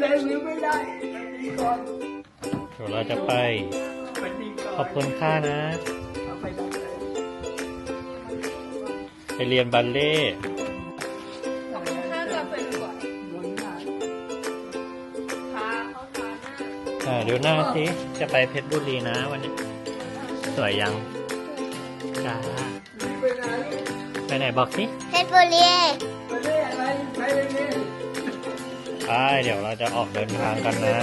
เลยวิวไม่ได้ไปดีก่อนเดี๋ยวเราจะไปไปดีก่อนขอบคุณค่านะ เอาไปได้เลยไปเรียนบัลเล่ต์ถ้าจะเป็นก่อนบนหน้าพาเขาทาหน้าอ่าดูหน้าสิ จะไปเพชรบุรีนะวันนี้ สวยยังจ้าไปไหนไปไหนบอกสิเพชรบุรี ไปเล่อะไรไปเล่น ไปเดี๋ยวเราจะออกเดินทางกันนะ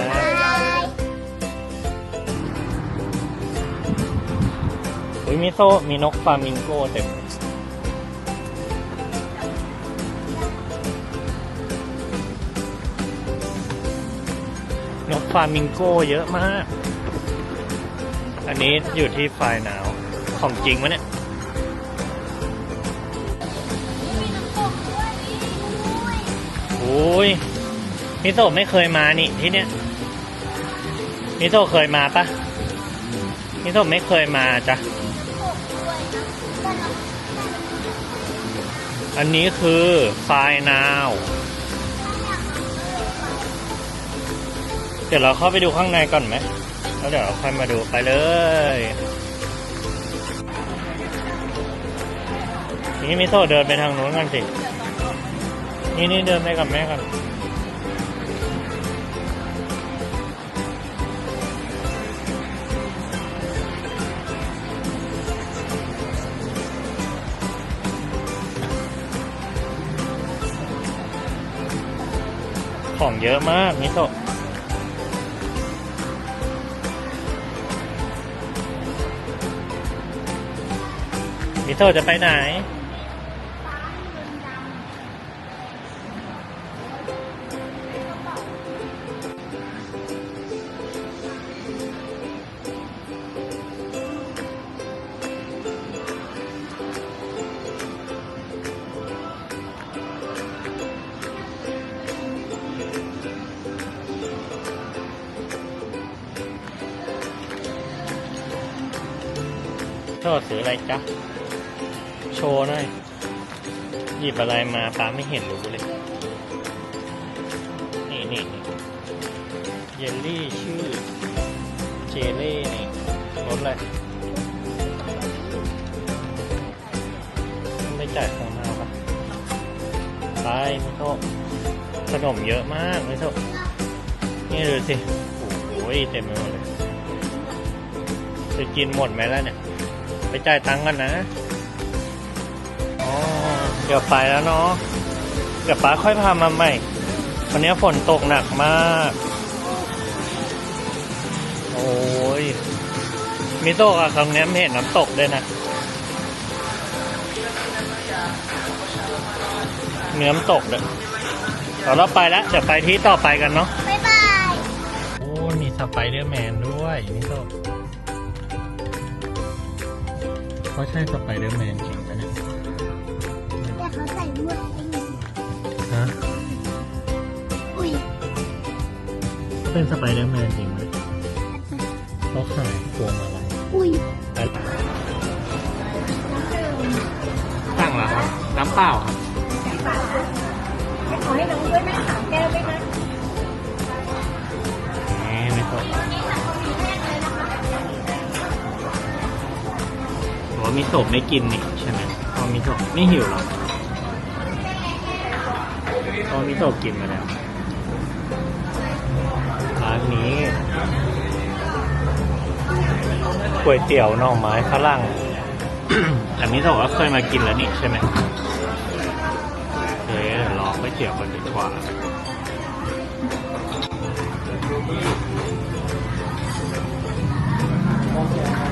อุ้ยมิโซะมีนกฟามิงโกเต็มนกฟามิงโกเยอะมาก อันนี้อยู่ที่ไฟล์หนาวของจริงวะเนี่ยโอ้ย มิโซะไม่เคยมานี่ที่เนี้ยมิโซะเคยมาปะมิโซะไม่เคยมาจ้ะอันนี้คือไฟล์นาวเดี๋ยวเราเข้าไปดูข้างในก่อนไหมแล้วเดี๋ยวเราค่อยมาดูไปเลย นี่มิโซะเดินไปทางนู้นกันสิ นี่นี่เดินไปกับแม่กัน ของเยอะมากมิโซะมิโซะจะไปไหน โชว์ซื้ออะไรจ๊ะ โชว์หน่อย หยิบอะไรมาป้าไม่เห็นรู้เลย นี่นี่เยลลี่ชื่อ เจเล่นี่รสอะไรต้องไปจ่ายของมาปะไปไม่โทษขนมเยอะมากไม่โทษนี่ดูสิ โอ้ยเต็มไปหมดเลยจะกินหมดไหมล่ะเนี่ย ไปจ่ายตังค์กันนะ อ๋อ เดี๋ยวไปแล้วเนาะ เดี๋ยวป้าค่อยพามาใหม่ วันนี้ฝนตกหนักมาก โอ้ย มิโซะอะครั้งนี้ไม่เห็นน้ำตกด้วยนะมีน้ำตกด้วยเดี๋ยวเราไปแล้ว เดี๋ยวไปที่ต่อไปกันเนาะบ๊ายบาย โอ้ มีสไปเดอร์แมนด้วยมิโซะ เขาใช่สไปเดอร์แมนจริงปะเนี่ยแต่เขาใส่หมวกไอ้นี่ฮะอุ้ยเขาเป็นสไปเดอร์แมนจริงไหมเขาขายพวงมาลัยอุ้ยสั่งแล้วครับน้ำเปล่าครับขอให้น้องด้วยแม่ มิโซะไม่กินนี่ใช่ไหมเพราะมิโซะไม่หิวหรอกเพราะมิโซะกินมาแล้วร้านนี้ก๋วยเตี๋ยวน่อไม้ฝรั่งแต่มิโซะก็เคยมากินแล้วนี่ใช่ไหมเคเดี๋ยวรอก๋วยเตี๋ยวกันดีกว่าอ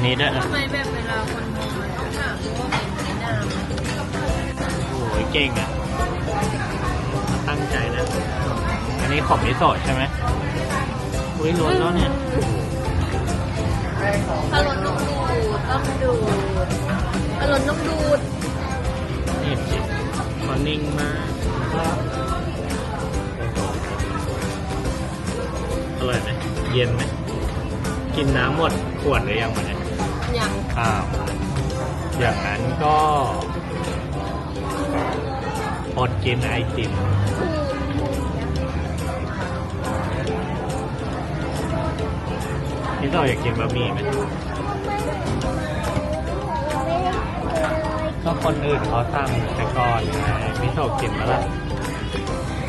นนี้ด้วยนะทำไมแบบเวลาคนมองมันต้องถามว่าเป็นไอ้น้ำโอ้ยเก่งอะ ตั้งใจนะ อันนี้ของมิโซะใช่ไหมอุ้ยล้วนแล้วเนี่ยถ้าล้นต้องดูดต้องดูดถ้าล้นต้องดูดนี่สิเขานิ่งมาก อร่อยไหมเย็นไหมกินน้ำหมดขวดหรือยังวะเนี่ยยังอ้าวอย่างนั้นก็อดกินไอติมนี่เราอยากกินบะหมี่ไหมก็คนอื่นเขาสั่งแต่ก่อนไงมิโซะกินมาละ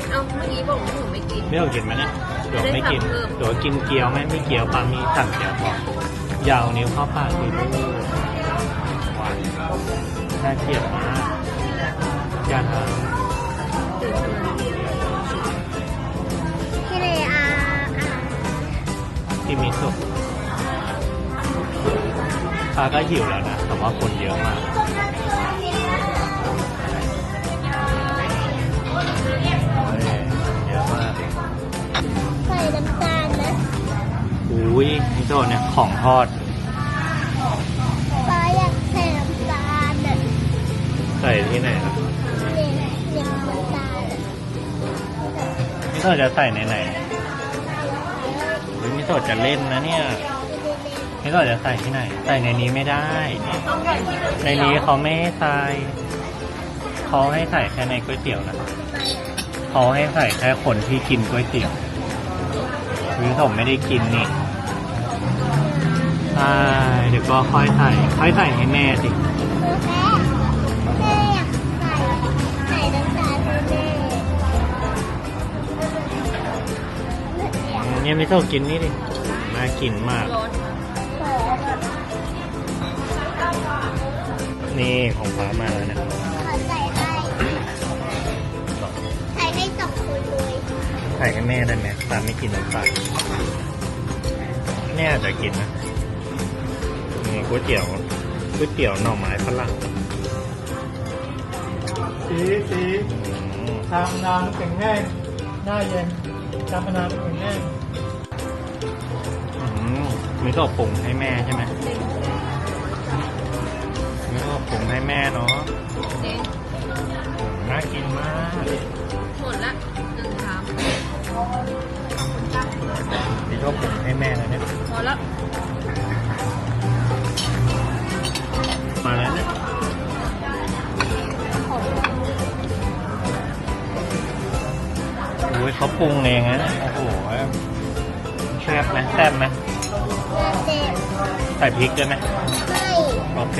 เอ้าเมื่อกี้บอกว่าหนูไม่กินมิโซะกินไหมเนี่ย เดี๋ยวไม่กินไม่ได้สั่งเพิ่มเดี๋ยวกินเกี๊ยวไหมไม่เกี๊ยวปลามีสั่งเกี๊ยวพอยาวนิ้วเข้าปากดีลูกหวานน่าเกลียดมากอย่าทตื่นเต้นที่เลยอาอ่าำที่มิโซะปลาก็หิวแล้วนะ แต่ว่าคนเยอะมาก อุ้ยมิโซะเนี่ยของทอดป้าอยากใส่น้ำตาลอะใส่ที่ไหนล่ะเนี่ยเนี่ยน้ำตาลมิโซะจะใส่ในไหนอุ๊ยมิโซะจะเล่นนะเนี่ยมิโซะจะใส่ที่ไหน ใส่ในนี้ไม่ได้ต้องใส่ที่มันในนี้เขาไม่ให้ใส่เขาให้ใส่แค่ในก๋วยเตี๋ยวนะเขาให้ใส่แค่คนที่กินก๋วยเตี๋ยววิสมไม่ได้กินนี่ใช่เดี๋ยวก็ค่อยใส่ค่อยใส่ให้แม่สิแม่แม่อยากใส่ใส่น้ำตาลให้แม่เนี่ยมิโซะกินนี่ดิน่ากินมากร้อนขอแบบนี่ของฟ้ามาแล้วนะขอใส่ให้ใส่ให้สองคนเลยใส่ให้แม่ได้ไหมฟ้าไม่กินน้ำตาลแม่อาจจะกินนะนี่ ก๋วยเตี๋ยวก๋วยเตี๋ยวหน่อไม้ฝรั่งสีสีอืมทำน้ำแข็งแห้งหน้าเย็นทำน้ำแข็งแห้งอืมมิโซะปรุงให้แม่ใช่ไหมมิโซะปรุงให้แม่เนาะเด้งน่ากินมาก หมดละหนึ่งชามมิโซะปรุงให้แม่แล้วเนี่ยพอละ เขาปรุงเองนะโอ้โหแซ่บไหมแซ่บไหมแม่เจ็บใส่พริกด้วยไหมไม่โอเค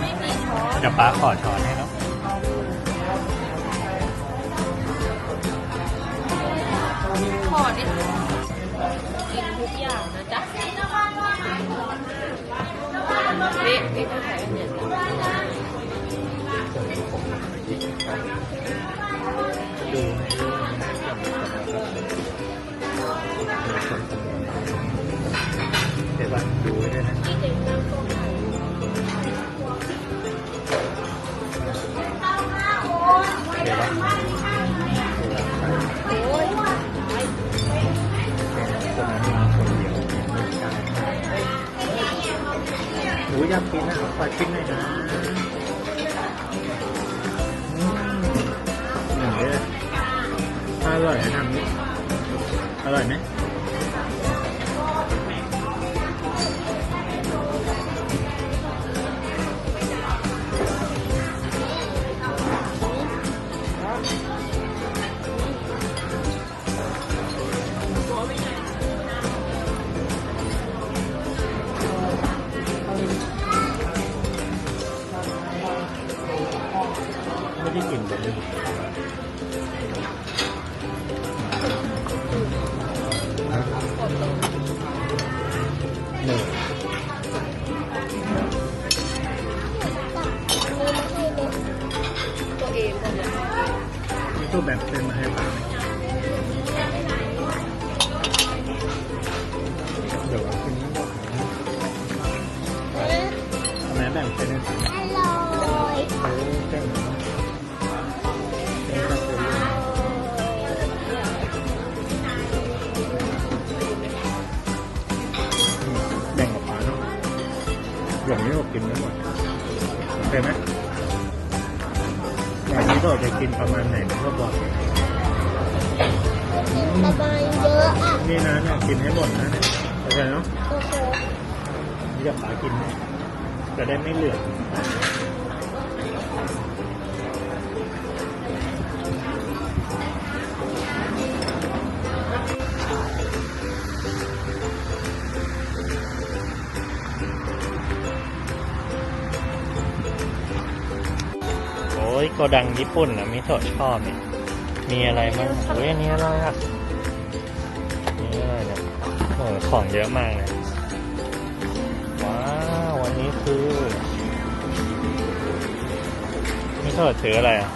ไม่มีช้อนเดี๋ยวป้าขอช้อนให้เนาะขอดิกินทุกอย่างนะจ๊ะนี่นี่ก็ใส่อันเนี้ยดูเดี๋ยวบ้านดูไว้ด้วยนะที่เด็กนั่งตรงไหนเดี๋ยวบ้านโอ้ย คนนั้นมาคนเดียวไม่ใช่ห ร่อยนะทำนี้อร่อยไหม นี่ตัวแบบเส้นมาให้ป้าไหมเดี๋ยวเอาคุณนี้บอกนะเอาแม่แบ่งเส้นให้ป้าอร่อยโอ้เส้นเหรอเส้นก็คือแบ่งกับป้าเนาะหลงนี่ก็กินไม่หมดโอเคไหม โดดไปกินประมาณไหนก็บอกนประมาณเยอะอะนี่นะเนี่ยกินให้หมดนะเข้าใจเนาะโอเคนี่จะปากินไหมจะได้ไม่เหลือ อ้ยโกดังญี่ปุ่นนะมิโซะชอบเนี่ย มีอะไรบ้างโอ้ยอันนี้อะไรอะนี่อะไรเนี่ยโอ้ของเยอะมากเลยว้าววันนี้คือมิโซะซื้ออะไรอะ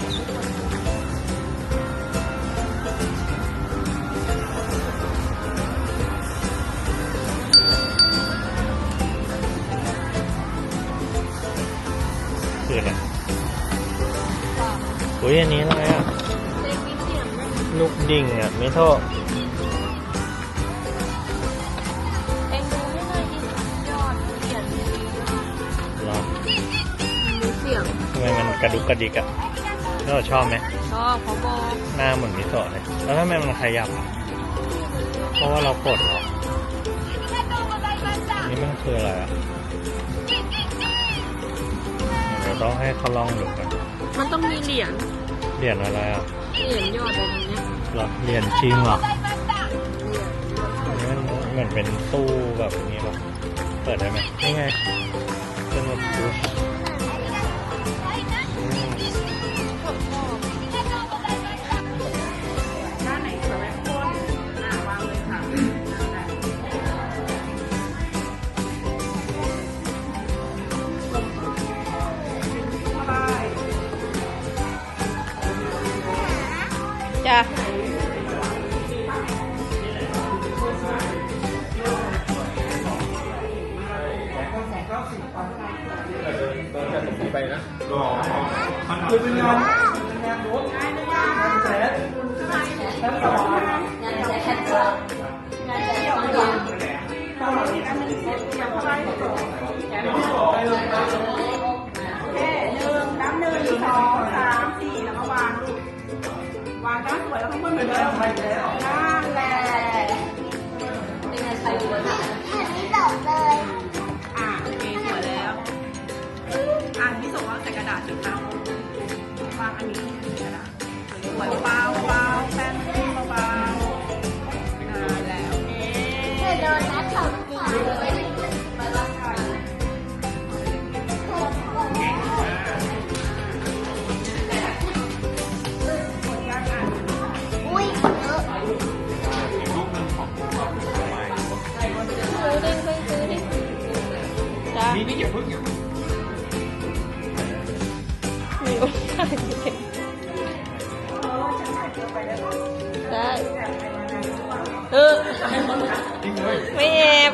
คืออะไร อุ้ยอันนี้อะไรอะเล็กนิดเดียวนะลูกดิ่งอะมิโทะเอ็งดูให้หน่อยดิยอดเขียนดีด้วยเหรอมีเสียงทำไมมันกระดุกกระดิกอะมิโทะชอบไหมชอบเขาบอกหน้าเหมือนมิโทะเลย แล้วทำไมมันขยับอะเพราะว่าเรากดเหรอนี่มันคืออะไรอะเดี๋ยวต้องให้เขาลองดูกันมันต้องมีเหรียญ เหรียญอะไรอะเหรียญยอดอะไรตรงเนี้ยเหรอเหรียญจริงเหรอเหรียญอันนี้มันเหมือนเป็นตู้แบบนี้ป่ะเปิดได้ไหมนี่ไงเป็นแบบตู้ เหมือนเดิมนั่นแหละอันนี้ตอบเลยอะโอเคสวยแล้ว อ่านที่ส่งว่าใส่กระดาษสีขาววางอันนี้ใส่กระดาษสวยเบาๆเบาๆแป้นเได้เออไม่แอบ